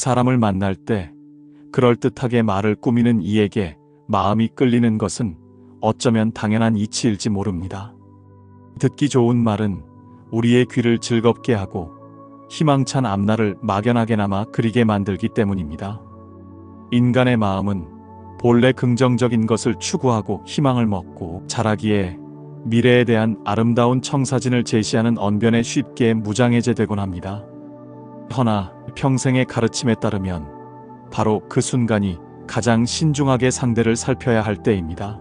사람을 만날 때 그럴듯하게 말을 꾸미는 이에게 마음이 끌리는 것은 어쩌면 당연한 이치일지 모릅니다. 듣기 좋은 말은 우리의 귀를 즐겁게 하고 희망찬 앞날을 막연하게나마 그리게 만들기 때문입니다. 인간의 마음은 본래 긍정적인 것을 추구하고 희망을 먹고 자라기에 미래에 대한 아름다운 청사진을 제시하는 언변에 쉽게 무장해제되곤 합니다. 허나 평생의 가르침에 따르면 바로 그 순간이 가장 신중하게 상대를 살펴야 할 때입니다.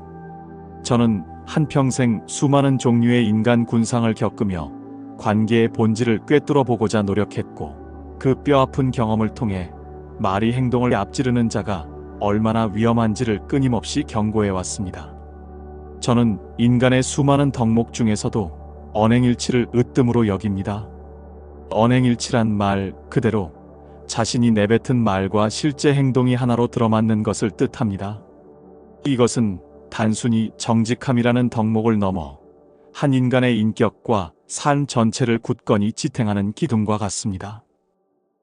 저는 한평생 수많은 종류의 인간 군상을 겪으며 관계의 본질을 꿰뚫어 보고자 노력했고 그 뼈아픈 경험을 통해 말이 행동을 앞지르는 자가 얼마나 위험한지를 끊임없이 경고해 왔습니다. 저는 인간의 수많은 덕목 중에서도 언행일치를 으뜸으로 여깁니다. 언행일치란 말 그대로 자신이 내뱉은 말과 실제 행동이 하나로 들어맞는 것을 뜻합니다. 이것은 단순히 정직함이라는 덕목을 넘어 한 인간의 인격과 삶 전체를 굳건히 지탱하는 기둥과 같습니다.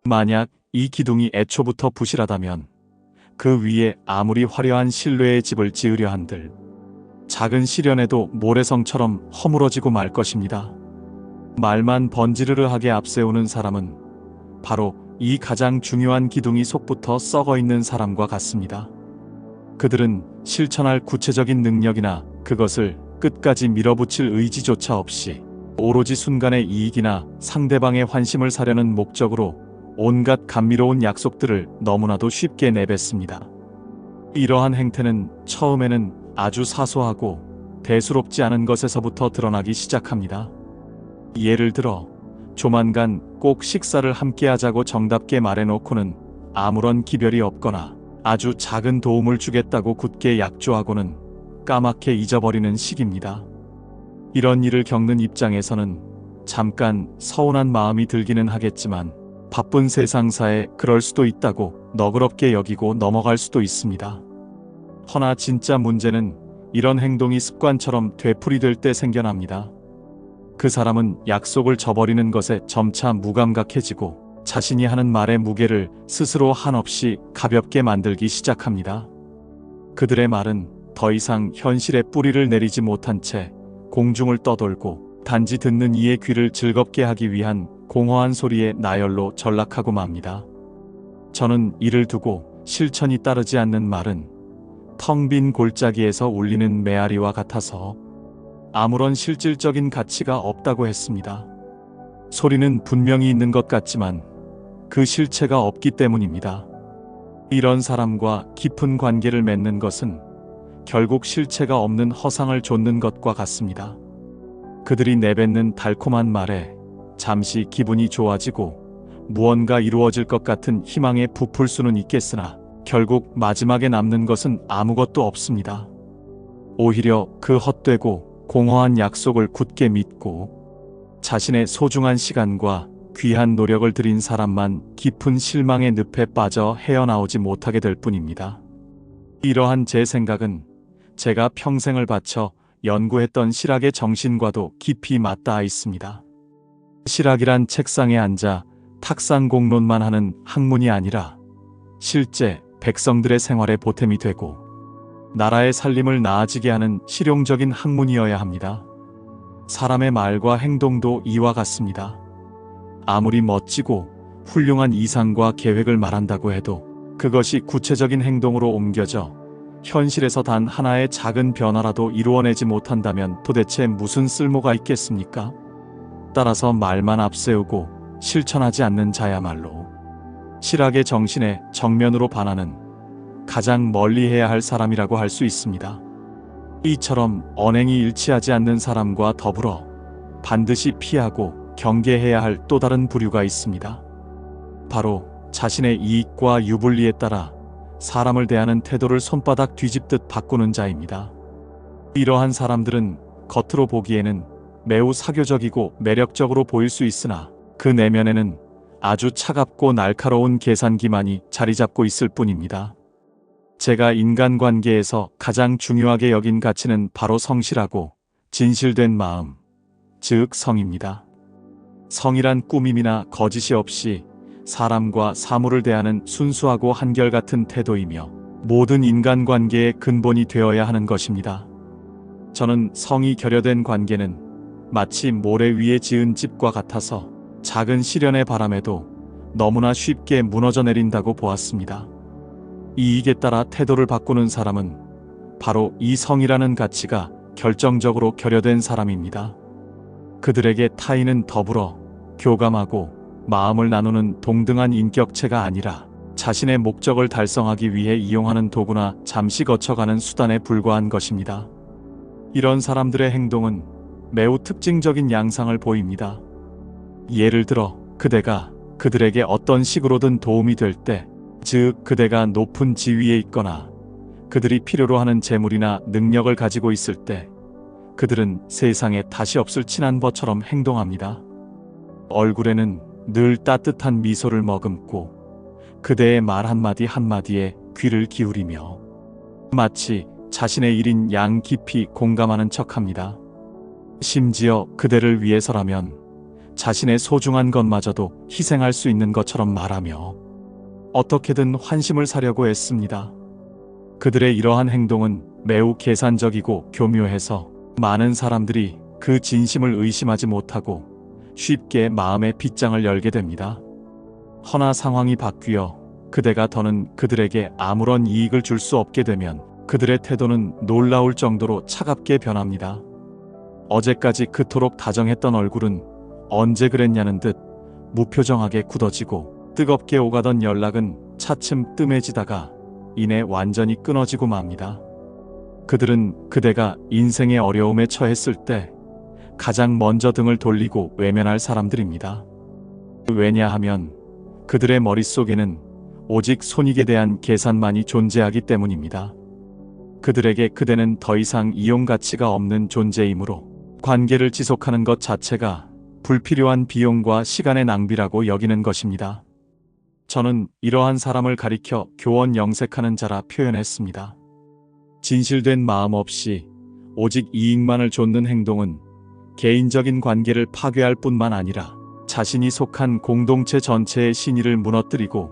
만약 이 기둥이 애초부터 부실하다면 그 위에 아무리 화려한 신뢰의 집을 지으려 한들 작은 시련에도 모래성처럼 허물어지고 말 것입니다. 말만 번지르르하게 앞세우는 사람은 바로 이 가장 중요한 기둥이 속부터 썩어 있는 사람과 같습니다. 그들은 실천할 구체적인 능력이나 그것을 끝까지 밀어붙일 의지조차 없이 오로지 순간의 이익이나 상대방의 환심을 사려는 목적으로 온갖 감미로운 약속들을 너무나도 쉽게 내뱉습니다. 이러한 행태는 처음에는 아주 사소하고 대수롭지 않은 것에서부터 드러나기 시작합니다. 예를 들어 조만간 꼭 식사를 함께 하자고 정답게 말해놓고는 아무런 기별이 없거나 아주 작은 도움을 주겠다고 굳게 약조하고는 까맣게 잊어버리는 시기입니다. 이런 일을 겪는 입장에서는 잠깐 서운한 마음이 들기는 하겠지만 바쁜 세상사에 그럴 수도 있다고 너그럽게 여기고 넘어갈 수도 있습니다. 허나 진짜 문제는 이런 행동이 습관처럼 되풀이될 때 생겨납니다. 그 사람은 약속을 저버리는 것에 점차 무감각해지고 자신이 하는 말의 무게를 스스로 한없이 가볍게 만들기 시작합니다. 그들의 말은 더 이상 현실에 뿌리를 내리지 못한 채 공중을 떠돌고 단지 듣는 이의 귀를 즐겁게 하기 위한 공허한 소리의 나열로 전락하고 맙니다. 저는 이를 두고 실천이 따르지 않는 말은 텅 빈 골짜기에서 울리는 메아리와 같아서 아무런 실질적인 가치가 없다고 했습니다. 소리는 분명히 있는 것 같지만 그 실체가 없기 때문입니다. 이런 사람과 깊은 관계를 맺는 것은 결국 실체가 없는 허상을 좇는 것과 같습니다. 그들이 내뱉는 달콤한 말에 잠시 기분이 좋아지고 무언가 이루어질 것 같은 희망에 부풀 수는 있겠으나 결국 마지막에 남는 것은 아무것도 없습니다. 오히려 그 헛되고 공허한 약속을 굳게 믿고 자신의 소중한 시간과 귀한 노력을 들인 사람만 깊은 실망의 늪에 빠져 헤어나오지 못하게 될 뿐입니다. 이러한 제 생각은 제가 평생을 바쳐 연구했던 실학의 정신과도 깊이 맞닿아 있습니다. 실학이란 책상에 앉아 탁상 공론만 하는 학문이 아니라 실제 백성들의 생활에 보탬이 되고 나라의 살림을 나아지게 하는 실용적인 학문이어야 합니다. 사람의 말과 행동도 이와 같습니다. 아무리 멋지고 훌륭한 이상과 계획을 말한다고 해도 그것이 구체적인 행동으로 옮겨져 현실에서 단 하나의 작은 변화라도 이루어내지 못한다면 도대체 무슨 쓸모가 있겠습니까? 따라서 말만 앞세우고 실천하지 않는 자야말로 실학의 정신에 정면으로 반하는 가장 멀리 해야 할 사람이라고 할 수 있습니다. 이처럼 언행이 일치하지 않는 사람과 더불어 반드시 피하고 경계해야 할 또 다른 부류가 있습니다. 바로 자신의 이익과 유불리에 따라 사람을 대하는 태도를 손바닥 뒤집듯 바꾸는 자입니다. 이러한 사람들은 겉으로 보기에는 매우 사교적이고 매력적으로 보일 수 있으나 그 내면에는 아주 차갑고 날카로운 계산기만이 자리 잡고 있을 뿐입니다. 제가 인간관계에서 가장 중요하게 여긴 가치는 바로 성실하고 진실된 마음, 즉 성입니다. 성이란 꾸밈이나 거짓이 없이 사람과 사물을 대하는 순수하고 한결같은 태도이며 모든 인간관계의 근본이 되어야 하는 것입니다. 저는 성이 결여된 관계는 마치 모래 위에 지은 집과 같아서 작은 시련의 바람에도 너무나 쉽게 무너져 내린다고 보았습니다. 이익에 따라 태도를 바꾸는 사람은 바로 이 성이라는 가치가 결정적으로 결여된 사람입니다. 그들에게 타인은 더불어 교감하고 마음을 나누는 동등한 인격체가 아니라 자신의 목적을 달성하기 위해 이용하는 도구나 잠시 거쳐가는 수단에 불과한 것입니다. 이런 사람들의 행동은 매우 특징적인 양상을 보입니다. 예를 들어 그대가 그들에게 어떤 식으로든 도움이 될 때, 즉 그대가 높은 지위에 있거나 그들이 필요로 하는 재물이나 능력을 가지고 있을 때 그들은 세상에 다시 없을 친한버처럼 행동합니다. 얼굴에는 늘 따뜻한 미소를 머금고 그대의 말 한마디 한마디에 귀를 기울이며 마치 자신의 일인 양 깊이 공감하는 척합니다. 심지어 그대를 위해서라면 자신의 소중한 것마저도 희생할 수 있는 것처럼 말하며 어떻게든 환심을 사려고 애씁니다. 그들의 이러한 행동은 매우 계산적이고 교묘해서 많은 사람들이 그 진심을 의심하지 못하고 쉽게 마음의 빗장을 열게 됩니다. 허나 상황이 바뀌어 그대가 더는 그들에게 아무런 이익을 줄 수 없게 되면 그들의 태도는 놀라울 정도로 차갑게 변합니다. 어제까지 그토록 다정했던 얼굴은 언제 그랬냐는 듯 무표정하게 굳어지고 뜨겁게 오가던 연락은 차츰 뜸해지다가 이내 완전히 끊어지고 맙니다. 그들은 그대가 인생의 어려움에 처했을 때 가장 먼저 등을 돌리고 외면할 사람들입니다. 왜냐하면 그들의 머릿속에는 오직 손익에 대한 계산만이 존재하기 때문입니다. 그들에게 그대는 더 이상 이용 가치가 없는 존재이므로 관계를 지속하는 것 자체가 불필요한 비용과 시간의 낭비라고 여기는 것입니다. 저는 이러한 사람을 가리켜 교원 영색하는 자라 표현했습니다. 진실된 마음 없이 오직 이익만을 좇는 행동은 개인적인 관계를 파괴할 뿐만 아니라 자신이 속한 공동체 전체의 신의를 무너뜨리고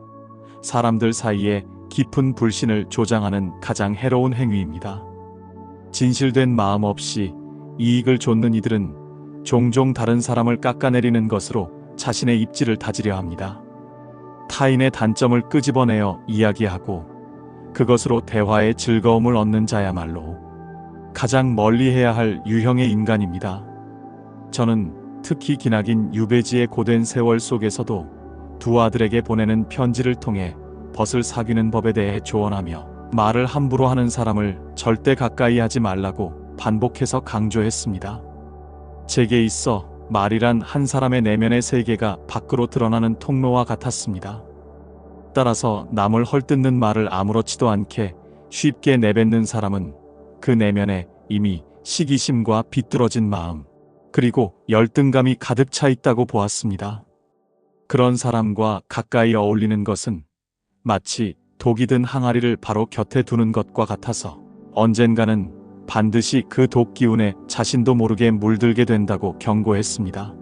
사람들 사이에 깊은 불신을 조장하는 가장 해로운 행위입니다. 진실된 마음 없이 이익을 좇는 이들은 종종 다른 사람을 깎아내리는 것으로 자신의 입지를 다지려 합니다. 타인의 단점을 끄집어내어 이야기하고 그것으로 대화의 즐거움을 얻는 자야말로 가장 멀리 해야 할 유형의 인간입니다. 저는 특히 기나긴 유배지의 고된 세월 속에서도 두 아들에게 보내는 편지를 통해 벗을 사귀는 법에 대해 조언하며 말을 함부로 하는 사람을 절대 가까이 하지 말라고 반복해서 강조했습니다. 제게 있어 말이란 한 사람의 내면의 세계가 밖으로 드러나는 통로와 같았습니다. 따라서 남을 헐뜯는 말을 아무렇지도 않게 쉽게 내뱉는 사람은 그 내면에 이미 시기심과 비뚤어진 마음, 그리고 열등감이 가득 차 있다고 보았습니다. 그런 사람과 가까이 어울리는 것은 마치 독이 든 항아리를 바로 곁에 두는 것과 같아서 언젠가는 반드시 그 독 기운에 자신도 모르게 물들게 된다고 경고했습니다.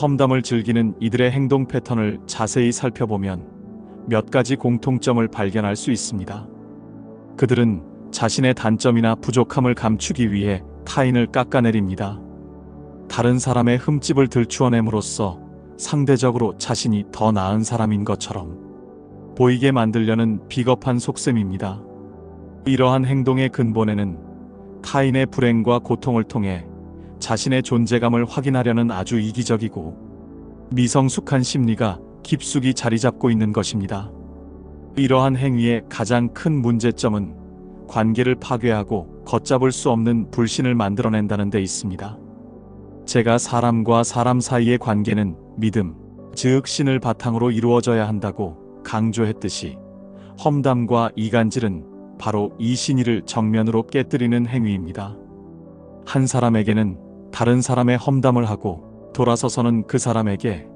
험담을 즐기는 이들의 행동 패턴을 자세히 살펴보면 몇 가지 공통점을 발견할 수 있습니다. 그들은 자신의 단점이나 부족함을 감추기 위해 타인을 깎아내립니다. 다른 사람의 흠집을 들추어냄으로써 상대적으로 자신이 더 나은 사람인 것처럼 보이게 만들려는 비겁한 속셈입니다. 이러한 행동의 근본에는 타인의 불행과 고통을 통해 자신의 존재감을 확인하려는 아주 이기적이고 미성숙한 심리가 깊숙이 자리 잡고 있는 것입니다. 이러한 행위의 가장 큰 문제점은 관계를 파괴하고 걷잡을 수 없는 불신을 만들어낸다는 데 있습니다. 제가 사람과 사람 사이의 관계는 믿음, 즉 신을 바탕으로 이루어져야 한다고 강조했듯이 험담과 이간질은 바로 이 신의를 정면으로 깨뜨리는 행위입니다. 한 사람에게는 다른 사람의 험담을 하고 돌아서서는 그 사람에게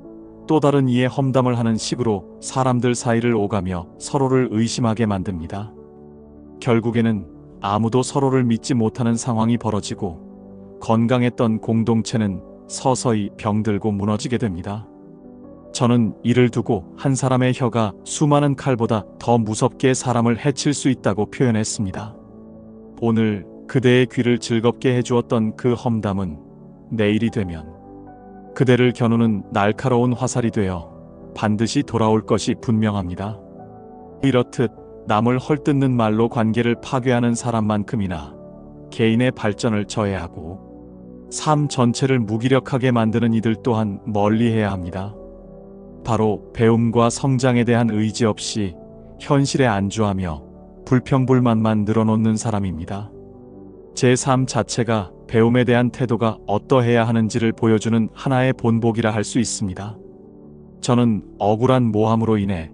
또 다른 이의 험담을 하는 식으로 사람들 사이를 오가며 서로를 의심하게 만듭니다. 결국에는 아무도 서로를 믿지 못하는 상황이 벌어지고 건강했던 공동체는 서서히 병들고 무너지게 됩니다. 저는 이를 두고 한 사람의 혀가 수많은 칼보다 더 무섭게 사람을 해칠 수 있다고 표현했습니다. 오늘 그대의 귀를 즐겁게 해주었던 그 험담은 내일이 되면 그대를 겨누는 날카로운 화살이 되어 반드시 돌아올 것이 분명합니다. 이렇듯 남을 헐뜯는 말로 관계를 파괴하는 사람만큼이나 개인의 발전을 저해하고 삶 전체를 무기력하게 만드는 이들 또한 멀리해야 합니다. 바로 배움과 성장에 대한 의지 없이 현실에 안주하며 불평불만만 늘어놓는 사람입니다. 제삶 자체가 배움에 대한 태도가 어떠해야 하는지를 보여주는 하나의 본보기라 할 수 있습니다. 저는 억울한 모함으로 인해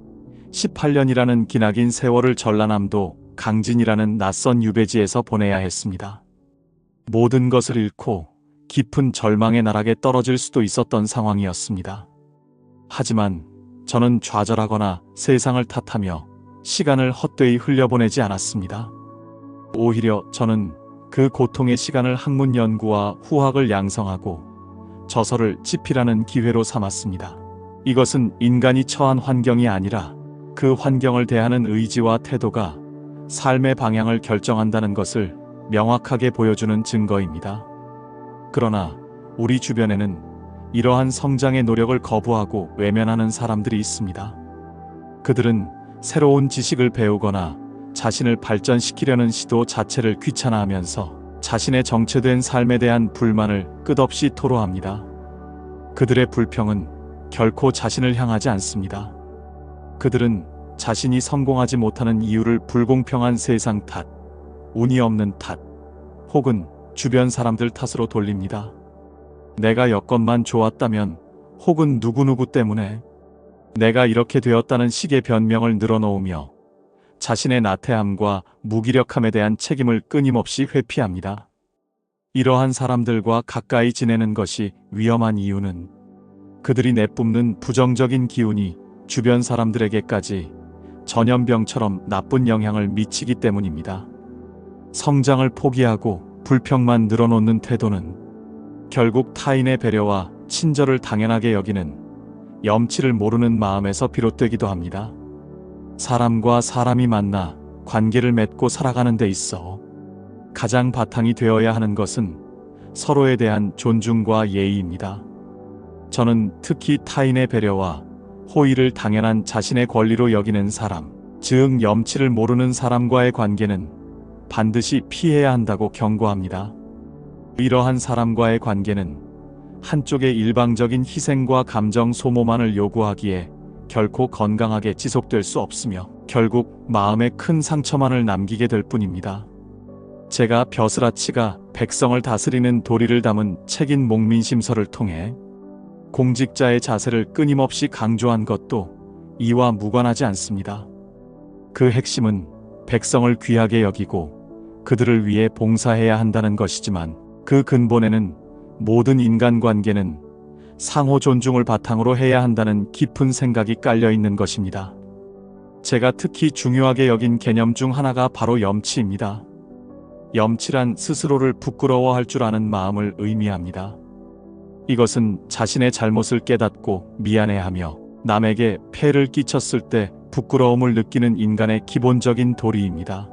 18년이라는 기나긴 세월을 전라남도 강진이라는 낯선 유배지에서 보내야 했습니다. 모든 것을 잃고 깊은 절망의 나락에 떨어질 수도 있었던 상황이었습니다. 하지만 저는 좌절하거나 세상을 탓하며 시간을 헛되이 흘려보내지 않았습니다. 오히려 저는 그 고통의 시간을 학문 연구와 후학을 양성하고 저서를 집필하는 기회로 삼았습니다. 이것은 인간이 처한 환경이 아니라 그 환경을 대하는 의지와 태도가 삶의 방향을 결정한다는 것을 명확하게 보여주는 증거입니다. 그러나 우리 주변에는 이러한 성장의 노력을 거부하고 외면하는 사람들이 있습니다. 그들은 새로운 지식을 배우거나 자신을 발전시키려는 시도 자체를 귀찮아하면서 자신의 정체된 삶에 대한 불만을 끝없이 토로합니다. 그들의 불평은 결코 자신을 향하지 않습니다. 그들은 자신이 성공하지 못하는 이유를 불공평한 세상 탓, 운이 없는 탓, 혹은 주변 사람들 탓으로 돌립니다. 내가 여건만 좋았다면, 혹은 누구누구 때문에 내가 이렇게 되었다는 식의 변명을 늘어놓으며 자신의 나태함과 무기력함에 대한 책임을 끊임없이 회피합니다. 이러한 사람들과 가까이 지내는 것이 위험한 이유는 그들이 내뿜는 부정적인 기운이 주변 사람들에게까지 전염병처럼 나쁜 영향을 미치기 때문입니다. 성장을 포기하고 불평만 늘어놓는 태도는 결국 타인의 배려와 친절을 당연하게 여기는 염치를 모르는 마음에서 비롯되기도 합니다. 사람과 사람이 만나 관계를 맺고 살아가는 데 있어 가장 바탕이 되어야 하는 것은 서로에 대한 존중과 예의입니다. 저는 특히 타인의 배려와 호의를 당연한 자신의 권리로 여기는 사람, 즉 염치를 모르는 사람과의 관계는 반드시 피해야 한다고 경고합니다. 이러한 사람과의 관계는 한쪽의 일방적인 희생과 감정 소모만을 요구하기에 결코 건강하게 지속될 수 없으며 결국 마음에 큰 상처만을 남기게 될 뿐입니다. 제가 벼슬아치가 백성을 다스리는 도리를 담은 책인 목민심서를 통해 공직자의 자세를 끊임없이 강조한 것도 이와 무관하지 않습니다. 그 핵심은 백성을 귀하게 여기고 그들을 위해 봉사해야 한다는 것이지만 그 근본에는 모든 인간관계는 상호 존중을 바탕으로 해야 한다는 깊은 생각이 깔려 있는 것입니다. 제가 특히 중요하게 여긴 개념 중 하나가 바로 염치입니다. 염치란 스스로를 부끄러워할 줄 아는 마음을 의미합니다. 이것은 자신의 잘못을 깨닫고 미안해하며 남에게 폐를 끼쳤을 때 부끄러움을 느끼는 인간의 기본적인 도리입니다.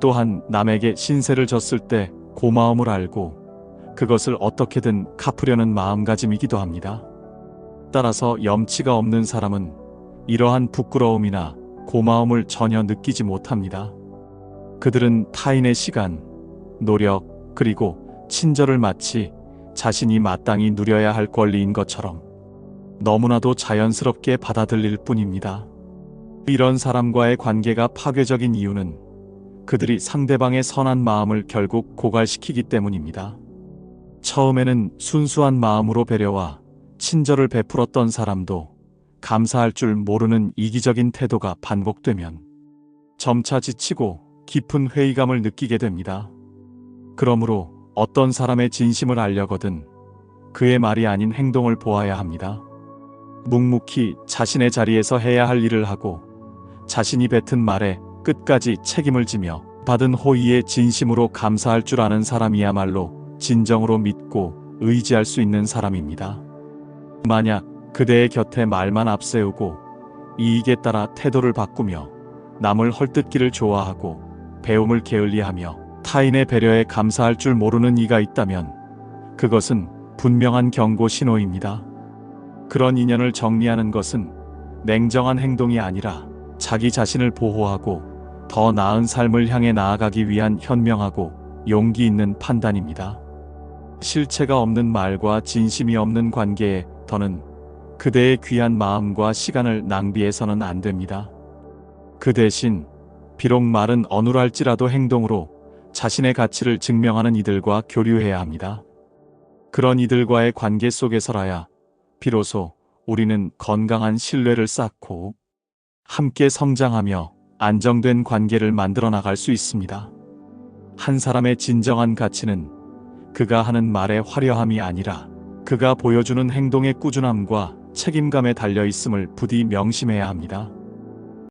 또한 남에게 신세를 졌을 때 고마움을 알고 그것을 어떻게든 갚으려는 마음가짐이기도 합니다. 따라서 염치가 없는 사람은 이러한 부끄러움이나 고마움을 전혀 느끼지 못합니다. 그들은 타인의 시간, 노력, 그리고 친절을 마치 자신이 마땅히 누려야 할 권리인 것처럼 너무나도 자연스럽게 받아들일 뿐입니다. 이런 사람과의 관계가 파괴적인 이유는 그들이 상대방의 선한 마음을 결국 고갈시키기 때문입니다. 처음에는 순수한 마음으로 배려와 친절을 베풀었던 사람도 감사할 줄 모르는 이기적인 태도가 반복되면 점차 지치고 깊은 회의감을 느끼게 됩니다. 그러므로 어떤 사람의 진심을 알려거든 그의 말이 아닌 행동을 보아야 합니다. 묵묵히 자신의 자리에서 해야 할 일을 하고 자신이 뱉은 말에 끝까지 책임을 지며 받은 호의에 진심으로 감사할 줄 아는 사람이야말로 진정으로 믿고 의지할 수 있는 사람입니다. 만약 그대의 곁에 말만 앞세우고 이익에 따라 태도를 바꾸며 남을 헐뜯기를 좋아하고 배움을 게을리하며 타인의 배려에 감사할 줄 모르는 이가 있다면 그것은 분명한 경고 신호입니다. 그런 인연을 정리하는 것은 냉정한 행동이 아니라 자기 자신을 보호하고 더 나은 삶을 향해 나아가기 위한 현명하고 용기 있는 판단입니다. 실체가 없는 말과 진심이 없는 관계에 더는 그대의 귀한 마음과 시간을 낭비해서는 안 됩니다. 그 대신 비록 말은 어눌할지라도 행동으로 자신의 가치를 증명하는 이들과 교류해야 합니다. 그런 이들과의 관계 속에서라야 비로소 우리는 건강한 신뢰를 쌓고 함께 성장하며 안정된 관계를 만들어 나갈 수 있습니다. 한 사람의 진정한 가치는 그가 하는 말의 화려함이 아니라 그가 보여주는 행동의 꾸준함과 책임감에 달려 있음을 부디 명심해야 합니다.